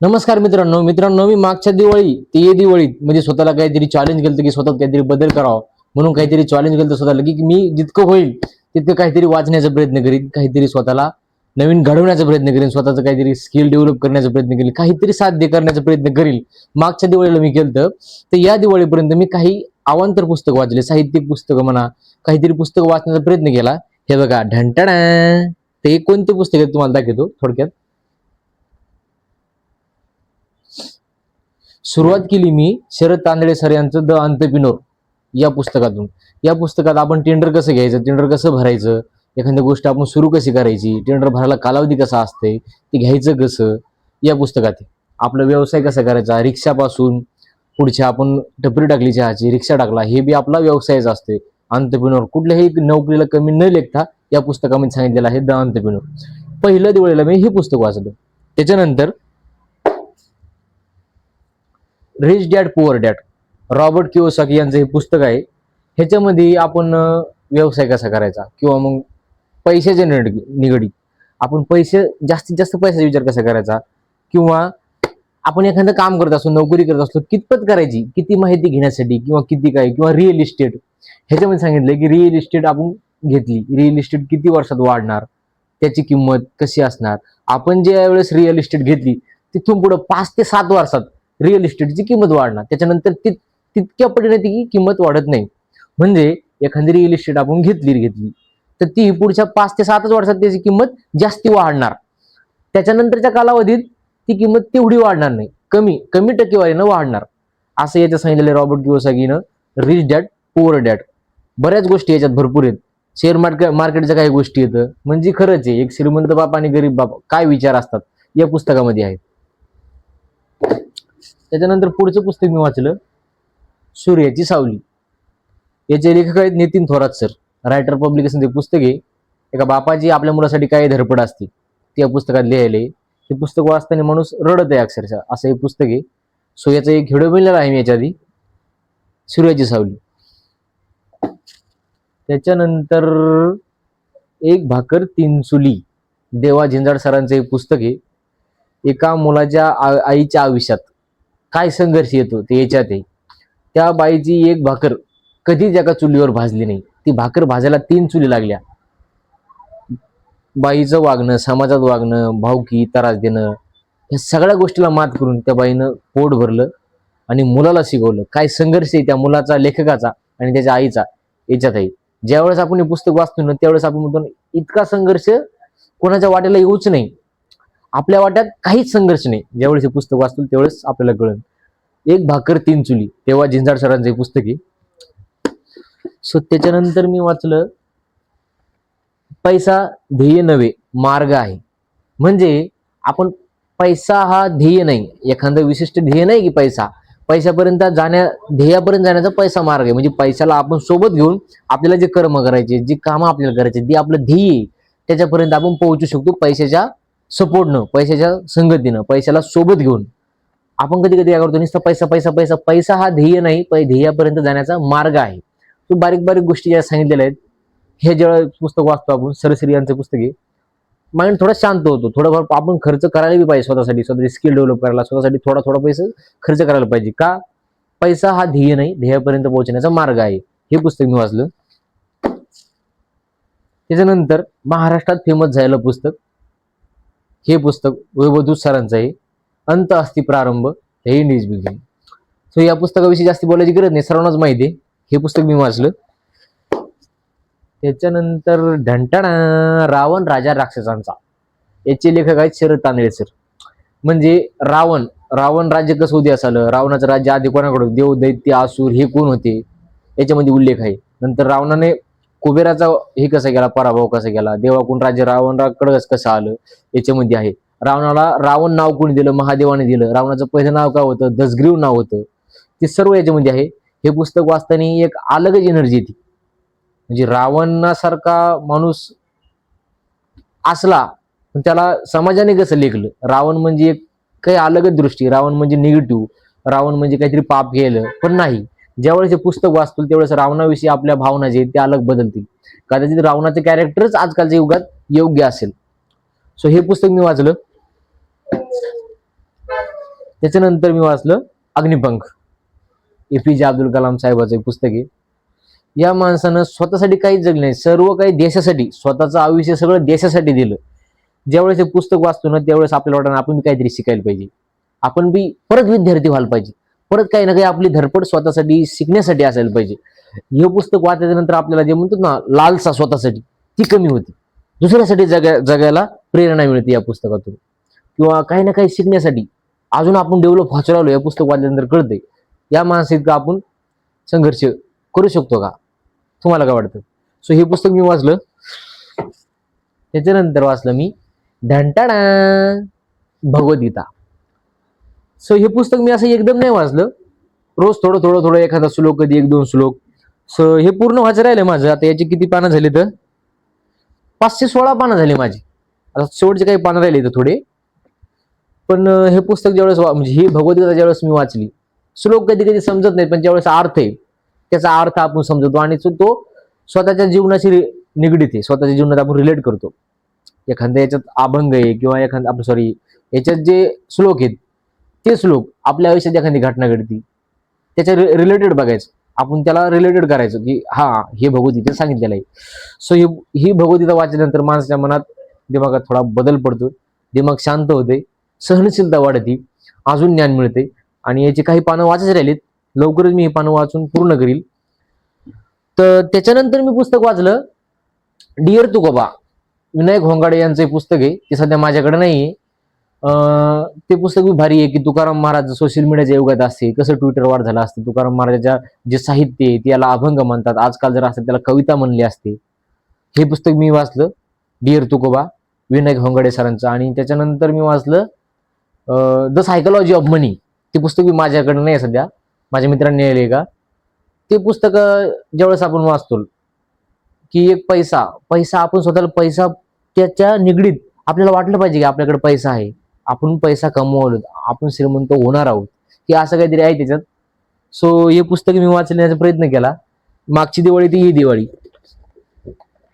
नमस्कार मित्रांनो मित्रांनो मी मागच्या दिवाळी ते ये दिवाळीत म्हणजे स्वतःला काहीतरी चॅलेंज केलं की स्वतः काहीतरी बदल करावा. म्हणून काहीतरी चॅलेंज केलं स्वतःला की मी जितकं होईल तितकं काहीतरी वाचण्याचा प्रयत्न करीन काहीतरी स्वतःला नवीन घडवण्याचा प्रयत्न करीन स्वतःचं काहीतरी स्किल डेव्हलप करण्याचा प्रयत्न करेल काहीतरी साध्य करण्याचा प्रयत्न करील मागच्या दिवाळीला मी केलं तर या दिवाळीपर्यंत मी काही अवांतर पुस्तकं वाचले साहित्यिक पुस्तकं म्हणा काहीतरी पुस्तक वाचण्याचा प्रयत्न केला. हे बघा ढंटाडा ते कोणते पुस्तक आहे तुम्हाला दाखवतो थोडक्यात. सुरुवात केली मी शरद तांदळे सर यांचं द अंतपिनोर या पुस्तकातून. या पुस्तकात आपण टेंडर कसं घ्यायचं टेंडर कसं भरायचं एखादी गोष्ट आपण सुरू कशी करायची टेंडर भरायला कालावधी कसा असते ते घ्यायचं कसं या पुस्तकात आपला व्यवसाय कसा करायचा रिक्षापासून पुढच्या आपण टपरी टाकली चहाची रिक्षा टाकला हे बी आपला व्यवसायच असते अंतपिनोर कुठल्याही नोकरीला कमी न लेखता या पुस्तकामध्ये सांगितलेलं आहे द अंतपिनोर. पहिल्या दिवाळीला मी हे पुस्तक वाचलं. त्याच्यानंतर rich dad poor dad Robert Kiyosaki यांचं हे पुस्तक आहे. ह्याच्यामध्ये आपण व्यवसाय कसा करायचा? किंवा मग पैशाच्या निगडी. निगडीत आपण पैसे जास्तीत जास्त पैशाचा विचार कसा करायचा? किंवा आपण एखादं काम करत असतो नोकरी करत असतो कितपत करायची? किती माहिती घेण्यासाठी किंवा किती काय? किंवा रिअल इस्टेट ह्याच्यामध्ये सांगितलं की रिअल इस्टेट आपण घेतली. रिअल इस्टेट किती वर्षात वाढणार? त्याची किंमत कशी असणार? आपण ज्या वेळेस रिअल इस्टेट घेतली तिथून पुढे पाच ते सात वर्षात रिअल इस्टेटची किंमत वाढणार. त्याच्यानंतर ती तितक्या पटीने ती किंमत वाढत नाही. म्हणजे एखादी रिअल इस्टेट आपण घेतली घेतली तर ती पुढच्या पाच ते सातच वर्षात त्याची किंमत जास्ती वाढणार. त्याच्यानंतरच्या कालावधीत ती किंमत तेवढी वाढणार नाही. कमी कमी टक्केवारीनं वाढणार. असं याच्यात सांगितलेलं रॉबर्ट किओसाकीनं रिच डॅट पुअर डॅट बऱ्याच गोष्टी याच्यात भरपूर आहेत. शेअर मार्केट मार्केटच्या काही गोष्टी येतं. म्हणजे खरंच आहे एक श्रीमंत बाप आणि गरीब बाप काय विचार असतात या पुस्तकामध्ये आहेत. त्याच्यानंतर पुढचं पुस्तक मी वाचलं सूर्याची सावली. याचे लेखक आहेत Nitin Thorat sir. Writer publication ते पुस्तक आहे. एका बापाची आपल्या मुलासाठी काय धडपड असते त्या पुस्तकात लिहायले हे पुस्तक वाचताना माणूस रडत आहे अक्षरशः. असं हे पुस्तक आहे. सूर्याचं एक व्हिडिओ बनलेला आहे मी याच्या आधी सूर्याची सावली. त्याच्यानंतर एक भाकर तीन चुली. देवा झिंजाड सरांचं हे पुस्तक आहे. एका मुलाच्या आ- आईच्या आयुष्यात. काय संघर्ष येतो ते याच्यात आहे. त्या बाईची एक भाकर कधीच एका चुलीवर भाजली नाही. ती भाकर भाजायला तीन चुली लागल्या. बाईचं वागणं समाजात वागणं भावकी त्रास देणं या सगळ्या गोष्टीला मात करून त्या बाईनं पोट भरलं आणि मुलाला शिकवलं. काय संघर्ष आहे त्या मुलाचा लेखकाचा आणि त्याच्या आईचा याच्यात आहे. ज्यावेळेस आपण हे पुस्तक वाचतो ना त्यावेळेस आपण म्हणतो इतका संघर्ष कोणाच्या वाट्याला येऊच नाही. आपल्या वाट्यात काहीच संघर्ष नाही. ज्यावेळेस हे पुस्तक वाचतील त्यावेळेस आपल्याला कळेल. एक भाकर तीन चुली तेव्हा झिंजाड सरांचं हे पुस्तक आहे. सो त्याच्यानंतर मी वाचलं पैसा ध्येय नव्हे मार्ग आहे. म्हणजे आपण पैसा हा ध्येय नाही. एखादं विशिष्ट ध्येय नाही की पैसा. पैशापर्यंत जाण्या ध्येयापर्यंत जाण्याचा पैसा मार्ग आहे. म्हणजे पैशाला आपण सोबत घेऊन आपल्याला जे कर्म करायचे जी कामं आपल्याला करायचे जे आपलं ध्येय आहे, त्याच्यापर्यंत आपण पोहोचू शकतो पैशाच्या सपोर्टनं पैशाच्या संगतीनं पैशाला सोबत घेऊन आपण कधी कधी काय करतो नुसतं पैसा पैसा पैसा पैसा हा ध्येय नाही पै ध्येयापर्यंत जाण्याचा मार्ग आहे. तो बारीक बारीक गोष्टी ज्या सांगितलेल्या आहेत हे जेव्हा पुस्तक वाचतो आपण सरसरी यांचं पुस्तक आहे माइंड थोडा शांत होतो. थोडंफार आपण खर्च करायला बी पाहिजे स्वतःसाठी स्वतःची स्किल डेव्हलप करायला स्वतःसाठी थोडा थोडा पैसा खर्च करायला पाहिजे. का? पैसा हा ध्येय नाही ध्येयापर्यंत पोहोचण्याचा मार्ग आहे. हे पुस्तक मी वाचलं. त्याच्यानंतर महाराष्ट्रात फेमस झालेलं पुस्तक हे पुस्तक वैभवदूत सरांचं आहे. अंत असती प्रारंभ हे इंडिज बिगिन सो या पुस्तकाविषयी जास्त बोलायची गरज नाही सर्वांनाच माहिती आहे. हे पुस्तक मी वाचलं. त्याच्यानंतर ढंटाणा रावण राजा राक्षसांचा. याचे लेखक आहेत शरद तांदळे सर. म्हणजे रावण रावण राज्य कसं होते असालं रावणाचं राज्य आधी कोणाकडे देव दैत्य आसूर हे कोण होते? याच्यामध्ये उल्लेख आहे. नंतर रावणाने कुबेराचा हे कसा केला पराभव कसा केला देवाकडून राजे रावणाकडे कसं आलं याच्यामध्ये आहे. रावणाला रावण नाव कोणी दिलं? महादेवाने दिलं. रावणाचं पहिलं नाव काय होतं? दसग्रीव नाव होतं. ते सर्व याच्यामध्ये आहे. हे पुस्तक वाचताना एक अलगच एनर्जी येते. म्हणजे रावणासारखा माणूस असला पण त्याला समाजाने कसं लेखलं? रावण म्हणजे एक काही अलगच दृष्टी. रावण म्हणजे निगेटिव्ह रावण म्हणजे काहीतरी पाप केलं पण नाही. ज्यावेळेस हे पुस्तक वाचतो त्यावेळेस रावणाविषयी आपल्या भावना जे ते त्या अलग बदलतील. कदाचित रावणाचं कॅरेक्टरच आजकालच्या युगात योग्य असेल. सो हे पुस्तक मी वाचलं. त्याच्यानंतर मी वाचलं अग्निपंख. ए पी जे अब्दुल कलाम साहेबाचं एक पुस्तक आहे. या माणसानं स्वतःसाठी काहीच जगलं नाही सर्व काही देशासाठी स्वतःचं आयुष्य सगळं देशासाठी दिलं. ज्यावेळेस हे पुस्तक वाचतो ना त्यावेळेस आपल्याला वाटतं आपण काहीतरी शिकायला पाहिजे. आपण बी परत विद्यार्थी व्हायला पाहिजे. परत काही ना काही आपली धडपड स्वतःसाठी शिकण्यासाठी असायला पाहिजे. हे पुस्तक वाचल्यानंतर आपल्याला जे म्हणतो ना लालसा स्वतःसाठी ती कमी होती. दुसऱ्यासाठी जगा जगायला प्रेरणा मिळते या पुस्तकातून. किंवा काही ना काही शिकण्यासाठी अजून आपण डेव्हलप व्हायचं राहिलो या पुस्तक वाचल्यानंतर कळते या मानसिक आपण संघर्ष करू शकतो का? तुम्हाला काय वाटतं? सो हे पुस्तक मी वाचलं. त्याच्यानंतर वाचलं मी ढंटाडा भगवद्गीता. सो हे पुस्तक मी असं एकदम नाही वाचलं. रोज थोडं थोडं थोडं एखादा श्लोक कधी एक दोन श्लोक. सो हे पूर्ण वाचायला राहिलं माझं. आता याची किती पानं झाली तर? पाचशे सोळा पानं झाली माझी. आता शेवटचे काही पानं राहिले तर थोडे. पण हे पुस्तक ज्यावेळेस वा- म्हणजे ही भगवद्गीता ज्यावेळेस मी वाचली श्लोक कधी कधी समजत नाहीत पण ज्यावेळेस अर्थ आहे त्याचा अर्थ आपण समजतो आणि तो- स्वतःच्या जीवनाशी रि- निगडीत आहे. स्वतःच्या जीवनात आपण रिलेट करतो. एखाद्या याच्यात अभंग आहे किंवा एखादा आपण सॉरी याच्यात जे श्लोक आहेत ते श्लोक आपल्या आयुष्यात एखादी घटना घडती त्याच्या रिलेटेड बघायचं. आपण त्याला रिलेटेड करायचं की हा हे भगवद्गीता सांगितलेलं आहे. सो ही ही भगवद्गीता वाचल्यानंतर माणसाच्या मनात दिमागात थोडा बदल पडतो. दिमाग शांत होते सहनशीलता वाढते अजून ज्ञान मिळते आणि याची काही पानं वाचायची राहिलीत लवकरच मी ही पानं वाचून पूर्ण करील. तर त्याच्यानंतर मी पुस्तक वाचलं डिअर तुकोबा. विनायक होंगाडे यांचं एक पुस्तक आहे ते सध्या माझ्याकडे नाही आहे ते पुस्तक बी भारी आहे की तुकाराम महाराज सोशल मीडियाच्या युगात असते कसं ट्विटर वाढ झालं असतं तुकाराम महाराजाच्या जे साहित्य आहे त्याला अभंग म्हणतात. आजकाल जर असं त्याला कविता म्हणली असते. हे पुस्तक मी वाचलं डिअर तुकोबा विनायक होंगडे सरांचं. आणि त्याच्यानंतर मी वाचलं द सायकोलॉजी ऑफ मनी ते पुस्तक मी माझ्याकडे नाही आहे सध्या. माझ्या मित्रांनी लिहिले का? ते पुस्तक ज्यावेळेस आपण वाचतो की एक पैसा पैसा आपण स्वतःला पैसा त्याच्या निगडीत आपल्याला वाटलं पाहिजे की आपल्याकडे पैसा आहे. आपण पैसा कमवलो आपण श्रीमंत होणार आहोत. की असं काहीतरी आहे त्याच्यात. सो हे पुस्तक मी वाचण्याचा प्रयत्न केला. मागची दिवाळी ती ही दिवाळी.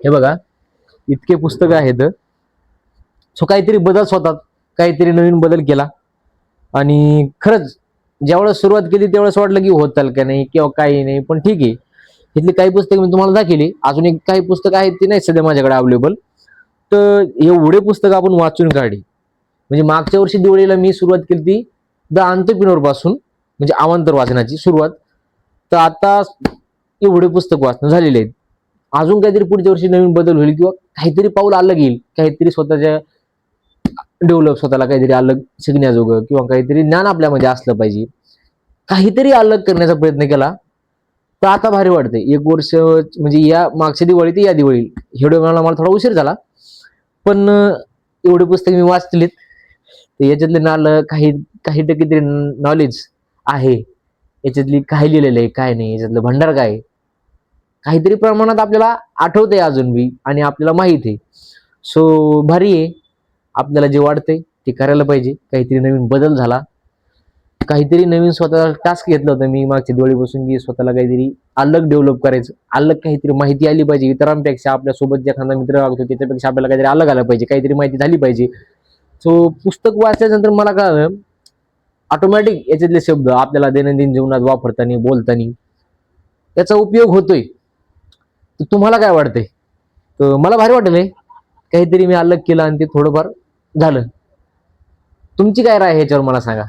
हे बघा इतके पुस्तकं आहेत. सो काहीतरी बदल स्वतः काहीतरी नवीन बदल केला. आणि खरंच ज्यावेळेस सुरुवात केली त्यावेळेस वाटलं की होताल का नाही किंवा काही नाही पण ठीक आहे. इथली काही पुस्तकं मी तुम्हाला दाखवली. अजून एक काही पुस्तकं आहेत ती नाही सध्या माझ्याकडे अवेलेबल तर एवढे पुस्तकं आपण वाचून काढली. म्हणजे मागच्या वर्षी दिवाळीला मी सुरुवात केली ती द अंतपिनोरपासून म्हणजे अवांतर वाचनाची सुरुवात. तर आता एवढे पुस्तक वाचणं झालेले आहेत. अजून काहीतरी पुढच्या वर्षी नवीन बदल होईल किंवा काहीतरी पाऊल अलग येईल काहीतरी स्वतःच्या डेव्हलप स्वतःला काहीतरी अलग शिकण्याजोगं किंवा काहीतरी ज्ञान आपल्यामध्ये असलं पाहिजे. काहीतरी अलग करण्याचा प्रयत्न केला तर आता भारी वाटते एक वर्ष म्हणजे या मागच्या दिवाळी ते या दिवाळी एवढं मला मला थोडा उशीर झाला. पण एवढे पुस्तक मी वाचलेत. तर याच्यातले नाल काही काही टक्के तरी नॉलेज आहे. याच्यातली काय लिहिलेलं आहे काय नाही याच्यातलं भंडार काय आहे. काहीतरी प्रमाणात आपल्याला आठवतंय अजून बी आणि आपल्याला माहीत आहे. सो भारी आहे. आपल्याला जे वाटतंय ते करायला पाहिजे. काहीतरी नवीन बदल झाला. काहीतरी नवीन स्वतःला टास्क घेतलं होतं मी मागच्या दिवाळीपासून की स्वतःला काहीतरी अलग डेव्हलप करायचं. अलग काहीतरी माहिती आली पाहिजे. इतरांपेक्षा आपल्यासोबत जे एखादा मित्र वागतो त्याच्यापेक्षा आपल्याला काहीतरी अलग आलं पाहिजे. काहीतरी माहिती झाली पाहिजे. सो पुस्तक वाचल्यानंतर मला काय ऑटोमॅटिक याच्यातले शब्द आपल्याला दैनंदिन जीवनात वापरताना बोलताना त्याचा उपयोग होतोय. तर तुम्हाला काय वाटतंय? तर मला भारी वाटलंय. काहीतरी मी अलग केलं आणि ते थोडंफार झालं. तुमची काय राय ह्याच्यावर मला सांगा.